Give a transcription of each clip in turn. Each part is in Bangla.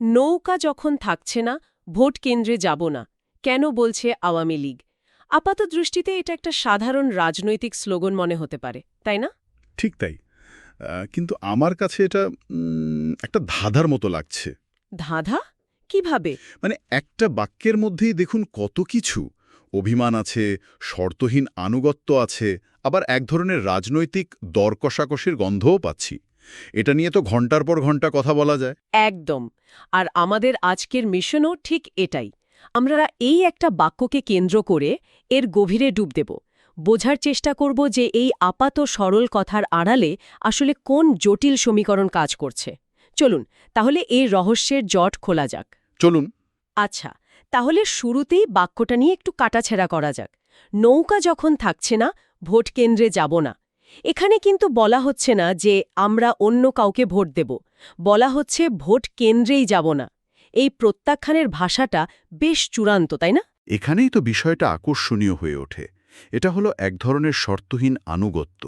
নৌকা যখন থাকছে না ভোট কেন্দ্রে যাব না। কেন বলছে আওয়ামী লীগ? আপাত দৃষ্টিতে এটা একটা সাধারণ রাজনৈতিক স্লোগান মনে হতে পারে তাই না? ঠিক তাই। কিন্তু আমার কাছে এটা একটা ধাঁধার মতো লাগছে। ধাঁধা? কীভাবে? মানে একটা বাক্যের মধ্যেই দেখুন কত কিছু। অভিমান আছে শর্তহীন আনুগত্য আছে আবার এক ধরনের রাজনৈতিক দর কষাকষির গন্ধও পাচ্ছি। এটা নিয়ে তো ঘণ্টার পর ঘণ্টা কথা বলা যায়। একদম। আর আমাদের আজকের মিশনও ঠিক এটাই। আমরা এই একটা বাক্যকে কেন্দ্র করে এর গভীরে ডুব দেব। বোঝার চেষ্টা করব যে এই আপাত সরল কথার আড়ালে আসলে কোন জটিল সমীকরণ কাজ করছে। চলুন তাহলে এই রহস্যের জট খোলা যাক। চলুন। আচ্ছা তাহলে শুরুতেই বাক্যটা নিয়ে একটু কাটাছেড়া করা যাক। নৌকা যখন থাকছে না ভোট কেন্দ্রে যাব না। এখানে কিন্তু বলা হচ্ছে না যে আমরা অন্য কাউকে ভোট দেব। বলা হচ্ছে ভোট কেন্দ্রেই যাব না। এই প্রত্যাখ্যানের ভাষাটা বেশ চূড়ান্ত তাই না? এখানেই তো বিষয়টা আকর্ষণীয় হয়ে ওঠে। এটা হলো এক ধরনের শর্তহীন আনুগত্য।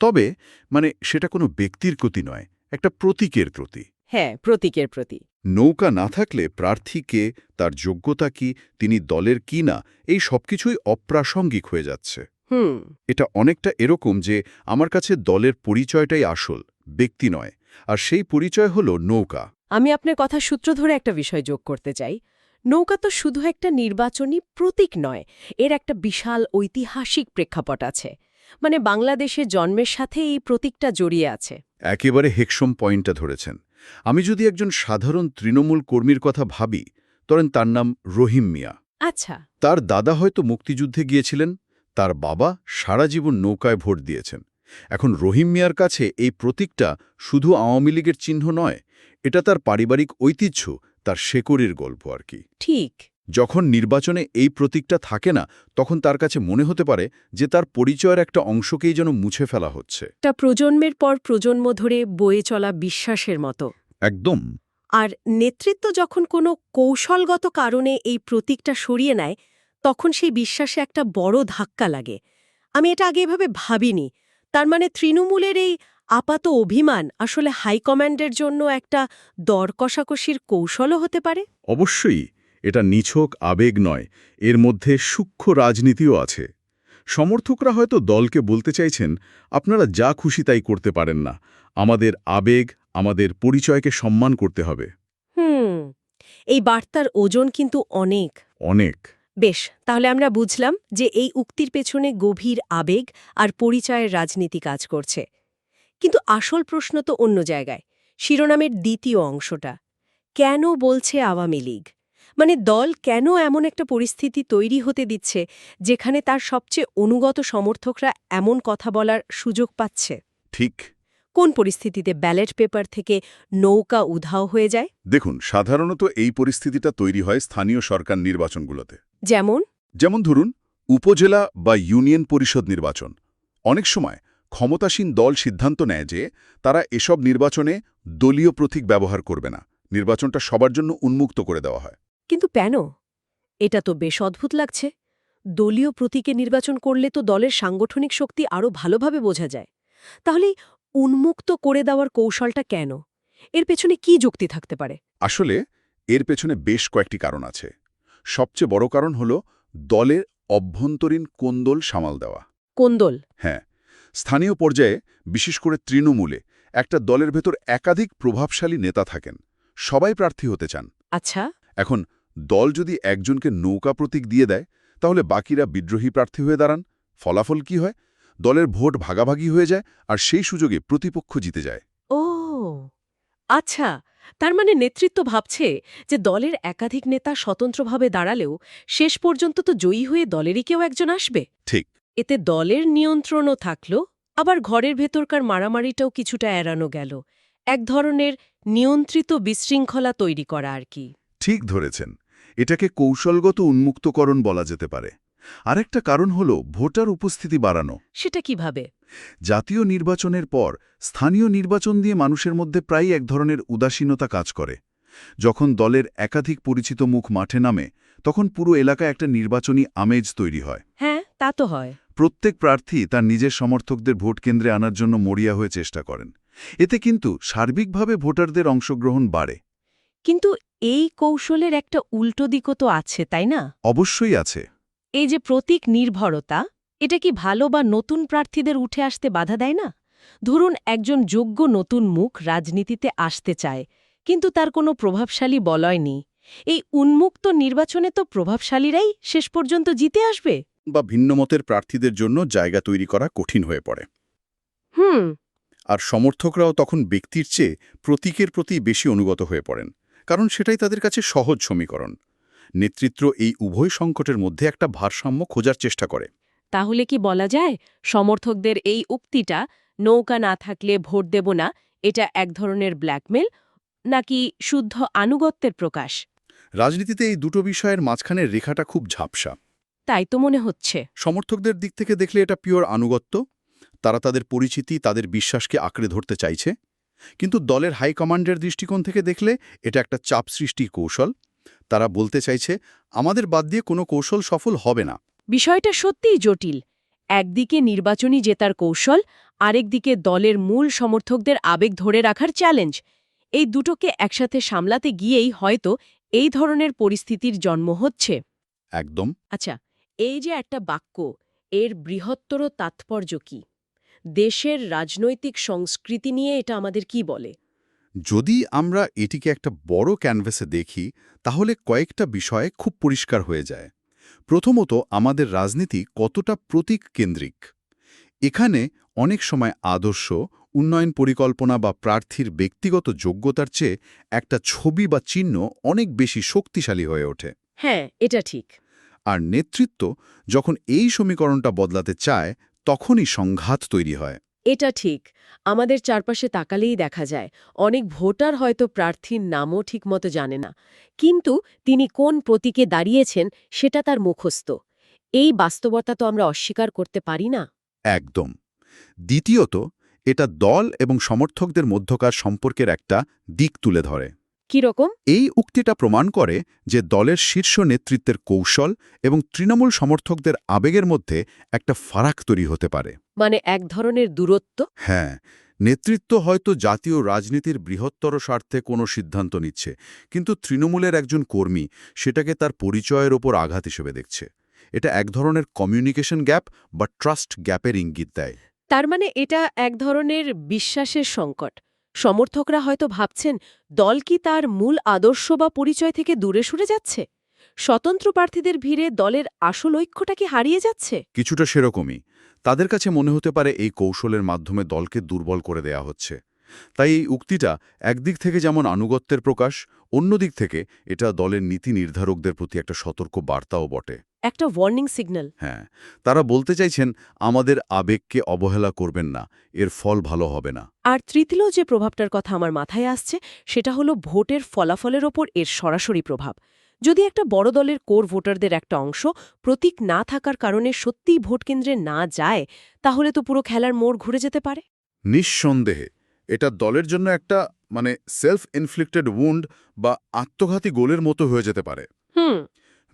তবে মানে সেটা কোনো ব্যক্তির প্রতি নয় একটা প্রতীকের প্রতি। হ্যাঁ প্রতীকের প্রতি। নৌকা না থাকলে প্রার্থী কে তার যোগ্যতা কি তিনি দলের কি না এই সবকিছুই অপ্রাসঙ্গিক হয়ে যাচ্ছে। হুম। এটা অনেকটা এরকম যে আমার কাছে দলের পরিচয়টাই আসল ব্যক্তি নয় আর সেই পরিচয় হলো নৌকা। আমি আপনার কথা সূত্র ধরে একটা বিষয় যোগ করতে চাই। নৌকা তো শুধু একটা নির্বাচনী প্রতীক নয় এর একটা বিশাল ঐতিহাসিক প্রেক্ষাপট আছে। মানে বাংলাদেশে জন্মের সাথে এই প্রতীকটা জড়িয়ে আছে। একেবারে হেকসম পয়েন্টটা ধরেছেন। আমি যদি একজন সাধারণ তৃণমূল কর্মীর কথা ভাবি তখন তার নাম রহিম মিয়া। আচ্ছা। তার দাদা হয়তো মুক্তিযুদ্ধে গিয়েছিলেন তার বাবা সারা জীবন নৌকায় ভোট দিয়েছেন। এখন রহিম মিয়ার কাছে এই প্রতীকটা শুধু আওয়ামী লীগের চিহ্ন নয় এটা তার পারিবারিক ঐতিহ্য তার শেকড়ের গল্প আর কি। ঠিক। যখন নির্বাচনে এই প্রতীকটা থাকে না তখন তার কাছে মনে হতে পারে যে তার পরিচয়ের একটা অংশকেই যেন মুছে ফেলা হচ্ছে। তা প্রজন্মের পর প্রজন্ম ধরে বয়ে চলা বিশ্বাসের মতো। একদম। আর নেতৃত্ব যখন কোনো কৌশলগত কারণে এই প্রতীকটা সরিয়ে নেয় তখন সেই বিশ্বাসে একটা বড় ধাক্কা লাগে। আমি এটা আগে এভাবে ভাবিনি। তার মানে তৃণমূলের এই আপাত অভিমান আসলে হাইকমান্ডের জন্য একটা দর কষাকষির কৌশলও হতে পারে? অবশ্যই এটা নিছক আবেগ নয় এর মধ্যে সূক্ষ্ম রাজনীতিও আছে। সমর্থকরা হয়তো দলকে বলতে চাইছেন আপনারা যা খুশি তাই করতে পারেন না আমাদের আবেগ আমাদের পরিচয়কে সম্মান করতে হবে। হুম এই বার্তার ওজন কিন্তু অনেক। অনেক। বেশ তাহলে আমরা বুঝলাম যে এই উক্তির পেছনে গভীর আবেগ আর পরিচয়ের রাজনীতি কাজ করছে। কিন্তু আসল প্রশ্ন তো অন্য জায়গায় শিরোনামের দ্বিতীয় অংশটা। কেন বলছে আওয়ামী লীগ? মানে দল কেন এমন একটা পরিস্থিতি তৈরি হতে দিচ্ছে যেখানে তার সবচেয়ে অনুগত সমর্থকরা এমন কথা বলার সুযোগ পাচ্ছে? ঠিক। কোন পরিস্থিতিতে ব্যালট পেপার থেকে নৌকা উধাও হয়ে যায়? দেখুন সাধারণত এই পরিস্থিতিটা তৈরি হয় স্থানীয় সরকার নির্বাচনগুলোতে। যেমন? যেমন ধরুন উপজেলা বা ইউনিয়ন পরিষদ নির্বাচন। অনেক সময় ক্ষমতাসীন দল সিদ্ধান্ত নেয় যে তারা এসব নির্বাচনে দলীয় প্রতীক ব্যবহার করবে না। নির্বাচনটা সবার জন্য উন্মুক্ত করে দেওয়া হয়। কিন্তু কেন? এটা তো বেশ অদ্ভুত লাগছে। দলীয় প্রতীকে নির্বাচন করলে তো দলের সাংগঠনিক শক্তি আরও ভালোভাবে বোঝা যায়। তাহলে উন্মুক্ত করে দেওয়ার কৌশলটা কেন? এর পেছনে কি যুক্তি থাকতে পারে? আসলে এর পেছনে বেশ কয়েকটি কারণ আছে। সবচেয়ে বড় কারণ হল দলের অভ্যন্তরীণ কোন্দল সামাল দেওয়া। কোন্দল? হ্যাঁ স্থানীয় পর্যায়ে বিশেষ করে তৃণমূলে একটা দলের ভেতর একাধিক প্রভাবশালী নেতা থাকেন। সবাই প্রার্থী হতে চান। আচ্ছা। এখন দল যদি একজনকে নৌকা প্রতীক দিয়ে দেয় তাহলে বাকিরা বিদ্রোহী প্রার্থী হয়ে দাঁড়ান। ফলাফল কি হয়? দলের ভোট ভাগাভাগি হয়ে যায় আর সেই সুযোগে প্রতিপক্ষ জিতে যায়। ও আচ্ছা। তার মানে নেতৃত্ব ভাবছে যে দলের একাধিক নেতা স্বতন্ত্রভাবে দাঁড়ালেও শেষ পর্যন্ত তো জয়ী হয়ে দলেরই কেউ একজন আসবে। ঠিক। এতে দলের নিয়ন্ত্রণও থাকল আবার ঘরের ভেতরকার মারামারিটাও কিছুটা এড়ানো গেল। এক ধরনের নিয়ন্ত্রিত বিশৃঙ্খলা তৈরি করা আর কি। ঠিক ধরেছেন। এটাকে কৌশলগত উন্মুক্তকরণ বলা যেতে পারে। আরেকটা কারণ হল ভোটার উপস্থিতি বাড়ানো। সেটা কীভাবে? জাতীয় নির্বাচনের পর স্থানীয় নির্বাচন দিয়ে মানুষের মধ্যে প্রায় এক ধরনের উদাসীনতা কাজ করে। যখন দলের একাধিক পরিচিত মুখ মাঠে নামে তখন পুরো এলাকায় একটা নির্বাচনী আমেজ তৈরি হয়। হ্যাঁ তা তো হয়। প্রত্যেক প্রার্থী তার নিজের সমর্থকদের ভোট কেন্দ্রে আনার জন্য মরিয়া হয়ে চেষ্টা করেন। এতে কিন্তু সার্বিকভাবে ভোটারদের অংশগ্রহণ বাড়ে। কিন্তু এই কৌশলের একটা উল্টো দিকও তো আছে তাই না? অবশ্যই আছে। এই যে প্রতীক নির্ভরতা এটা কি ভালো বা নতুন প্রার্থীদের উঠে আসতে বাধা দেয় না? ধরুন একজন যোগ্য নতুন মুখ রাজনীতিতে আসতে চায় কিন্তু তার কোনো প্রভাবশালী বলয় নেই। এই উন্মুক্ত নির্বাচনে তো প্রভাবশালীরাই শেষ পর্যন্ত জিতে আসবে। বা ভিন্নমতের প্রার্থীদের জন্য জায়গা তৈরি করা কঠিন হয়ে পড়ে। হুম। আর সমর্থকরাও তখন ব্যক্তির চেয়ে প্রতীকের প্রতি বেশি অনুগত হয়ে পড়েন কারণ সেটাই তাদের কাছে সহজ সমীকরণ। নেতৃত্ব এই উভয় সংকটের মধ্যে একটা ভারসাম্য খোঁজার চেষ্টা করে। তাহলে কি বলা যায় সমর্থকদের এই উক্তিটা নৌকা না থাকলে ভোট দেব না এটা এক ধরনের ব্ল্যাকমেল নাকি শুদ্ধ আনুগত্যের প্রকাশ? রাজনীতিতে এই দুটো বিষয়ের মাঝখানের রেখাটা খুব ঝাপসা। তাই তো মনে হচ্ছে। সমর্থকদের দিক থেকে দেখলে এটা পিওর আনুগত্য তারা তাদের পরিচিতি তাদের বিশ্বাসকে আঁকড়ে ধরতে চাইছে। কিন্তু দলের হাইকমান্ডের দৃষ্টিকোণ থেকে দেখলে এটা একটা চাপ সৃষ্টি কৌশল। তারা বলতে চাইছে আমাদের বাদ দিয়ে কোনো কৌশল সফল হবে না। বিষয়টা সত্যিই জটিল। একদিকে নির্বাচনী জেতার কৌশল আরেকদিকে দলের মূল সমর্থকদের আবেগ ধরে রাখার চ্যালেঞ্জ এই দুটোকে একসাথে সামলাতে গিয়েই হয়তো এই ধরনের পরিস্থিতির জন্ম হচ্ছে। একদম। আচ্ছা এই যে একটা বাক্য এর বৃহত্তর তাৎপর্য কি? দেশের রাজনৈতিক সংস্কৃতি নিয়ে এটা আমাদের কি বলে? যদি আমরা এটিকে একটা বড় ক্যানভাসে দেখি তাহলে কয়েকটা বিষয় খুব পরিষ্কার হয়ে যায়। প্রথমত আমাদের রাজনীতি কতটা প্রতীক কেন্দ্রিক এখানে অনেক সময় আদর্শ উন্নয়ন পরিকল্পনা বা প্রার্থীর ব্যক্তিগত যোগ্যতার চেয়ে একটা ছবি বা চিহ্ন অনেক বেশি শক্তিশালী হয়ে ওঠে। হ্যাঁ এটা ঠিক। আর নেতৃত্ব যখন এই সমীকরণটা বদলাতে চায় তখনই সংঘাত তৈরি হয়। এটা ঠিক, আমাদের চারপাশে তাকালেই দেখা যায়, অনেক ভোটার হয়তো প্রার্থীর নামও ঠিকমতো জানে না, কিন্তু তিনি কোন প্রতীকে দাঁড়িয়েছেন সেটা তার মুখস্থ, এই বাস্তবতা তো আমরা অস্বীকার করতে পারি না? একদম, দ্বিতীয়ত এটা দল এবং সমর্থকদের মধ্যকার সম্পর্কের একটা দিক তুলে ধরে। কীরকম? এই উক্তিটা প্রমাণ করে যে দলের শীর্ষ নেতৃত্বের কৌশল এবং তৃণমূল সমর্থকদের আবেগের মধ্যে একটা ফারাক তৈরি হতে পারে। মানে এক ধরনের দূরত্ব? হ্যাঁ নেতৃত্ব হয়তো জাতীয় রাজনীতির বৃহত্তর স্বার্থে কোনো সিদ্ধান্ত নিচ্ছে কিন্তু তৃণমূলের একজন কর্মী সেটাকে তার পরিচয়ের ওপর আঘাত হিসেবে দেখছে। এটা এক ধরনের কমিউনিকেশন গ্যাপ বা ট্রাস্ট গ্যাপের ইঙ্গিত দেয়। তার মানে এটা এক ধরনের বিশ্বাসের সংকট। সমর্থকরা হয়তো ভাবছেন, দল কি তার মূল আদর্শ বা পরিচয় থেকে দূরে সরে যাচ্ছে? স্বতন্ত্র প্রার্থীদের ভিড়ে দলের আসল ঐক্যটা কি হারিয়ে যাচ্ছে? কিছুটা সেরকমই। তাদের কাছে মনে হতে পারে এই কৌশলের মাধ্যমে দলকে দুর্বল করে দেয়া হচ্ছে। তাই এই উক্তিটা একদিক থেকে যেমন আনুগত্যের প্রকাশ, অন্যদিক থেকে এটা দলের নীতি নির্ধারকদের প্রতি একটা সতর্ক বার্তাও বটে। একটা ওয়ার্নিং সিগন্যাল হ্যাঁ তারা বলতে চাইছেন আমাদের আবেগকে অবহেলা করবেন না এর ফল ভালো হবে না। আর তৃতীয় যে প্রভাবটার কথা আমার মাথায় আসছে সেটা হলো ভোটের ফলাফলের ওপর এর সরাসরি প্রভাব। যদি একটা বড় দলের কোর ভোটারদের একটা অংশ প্রতীক না থাকার কারণে সত্যিই ভোট কেন্দ্রে না যায় তাহলে তো পুরো খেলার মোড় ঘুরে যেতে পারে। নিঃসন্দেহে এটা দলের জন্য একটা মানে সেলফ ইনফ্লিক্টেড উন্ড বা আত্মঘাতী গোলের মতো হয়ে যেতে পারে। হুম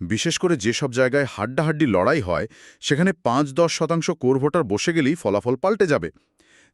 বিশেষ করে যেসব জায়গায় হাড্ডাহাড্ডি লড়াই হয়, সেখানে পাঁচ দশ শতাংশ কোর ভোটার বসে গেলেই ফলাফল পাল্টে যাবে।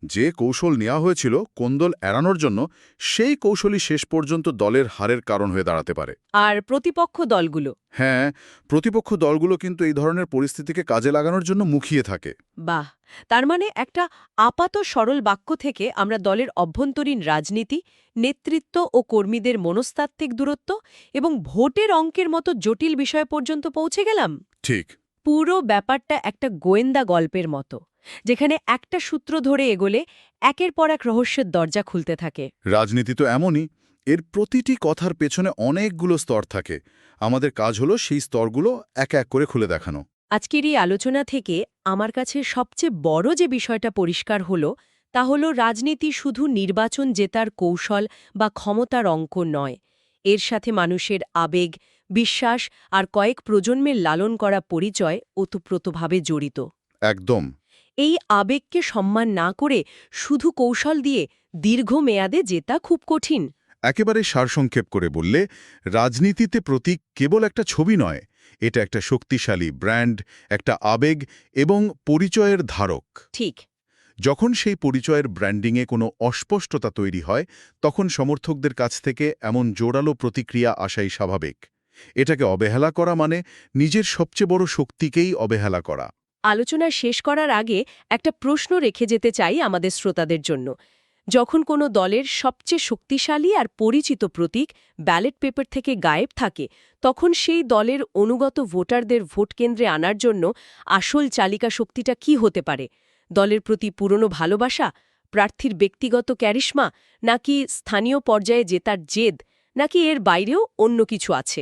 যে কৌশল নেওয়া হয়েছিল কোন্দল এড়ানোর জন্য সেই কৌশলই শেষ পর্যন্ত দলের হারের কারণ হয়ে দাঁড়াতে পারে। আর প্রতিপক্ষ দলগুলো? হ্যাঁ প্রতিপক্ষ দলগুলো কিন্তু এই ধরনের পরিস্থিতিকে কাজে লাগানোর জন্য মুখিয়ে থাকে। বাহ! তার মানে একটা আপাত সরল বাক্য থেকে আমরা দলের অভ্যন্তরীণ রাজনীতি নেতৃত্ব ও কর্মীদের মনস্তাত্ত্বিক দূরত্ব এবং ভোটের অঙ্কের মতো জটিল বিষয় পর্যন্ত পৌঁছে গেলাম? ঠিক। পুরো ব্যাপারটা একটা গোয়েন্দা গল্পের মতো। যেখানে একটা সূত্র ধরে এগোলে একের পর এক রহস্যের দরজা খুলতে থাকে। রাজনীতি তো এমনই এর প্রতিটি কথার পেছনে অনেকগুলো স্তর থাকে। আমাদের কাজ হলো সেই স্তরগুলো এক এক করে খুলে দেখানো। আজকের এই আলোচনা থেকে আমার কাছে সবচেয়ে বড় যে বিষয়টা পরিষ্কার হলো তা হলো রাজনীতি শুধু নির্বাচন জেতার কৌশল বা ক্ষমতার অঙ্ক নয়। এর সাথে মানুষের আবেগ বিশ্বাস আর কয়েক প্রজন্মের লালন করা পরিচয় ওতপ্রোতভাবে জড়িত। একদম। এই আবেগকে সম্মান না করে শুধু কৌশল দিয়ে দীর্ঘমেয়াদে জেতা খুব কঠিন। একেবারে সারসংক্ষেপ করে বললে রাজনীতিতে প্রতীক কেবল একটা ছবি নয় এটা একটা শক্তিশালী ব্র্যান্ড একটা আবেগ এবং পরিচয়ের ধারক। ঠিক। যখন সেই পরিচয়ের ব্র্যান্ডিংয়ে কোনো অস্পষ্টতা তৈরি হয় তখন সমর্থকদের কাছ থেকে এমন জোরালো প্রতিক্রিয়া আসাই স্বাভাবিক। এটাকে অবহেলা করা মানে নিজের সবচেয়ে বড় শক্তিকেই অবহেলা করা। আলোচনা শেষ করার আগে একটা প্রশ্ন রেখে যেতে চাই আমাদের শ্রোতাদের জন্য। যখন কোনো দলের সবচেয়ে শক্তিশালী আর পরিচিত প্রতীক ব্যালট পেপার থেকে গায়েব থাকে, তখন সেই দলের অনুগত ভোটারদের ভোট কেন্দ্রে আনার জন্য আসল চালিকা শক্তিটা কি হতে পারে? দলের প্রতি পুরনো ভালোবাসা, প্রার্থীর ব্যক্তিগত ক্যারিশমা, নাকি স্থানীয় পর্যায়ে জেতার জেদ, নাকি এর বাইরেও অন্য কিছু আছে?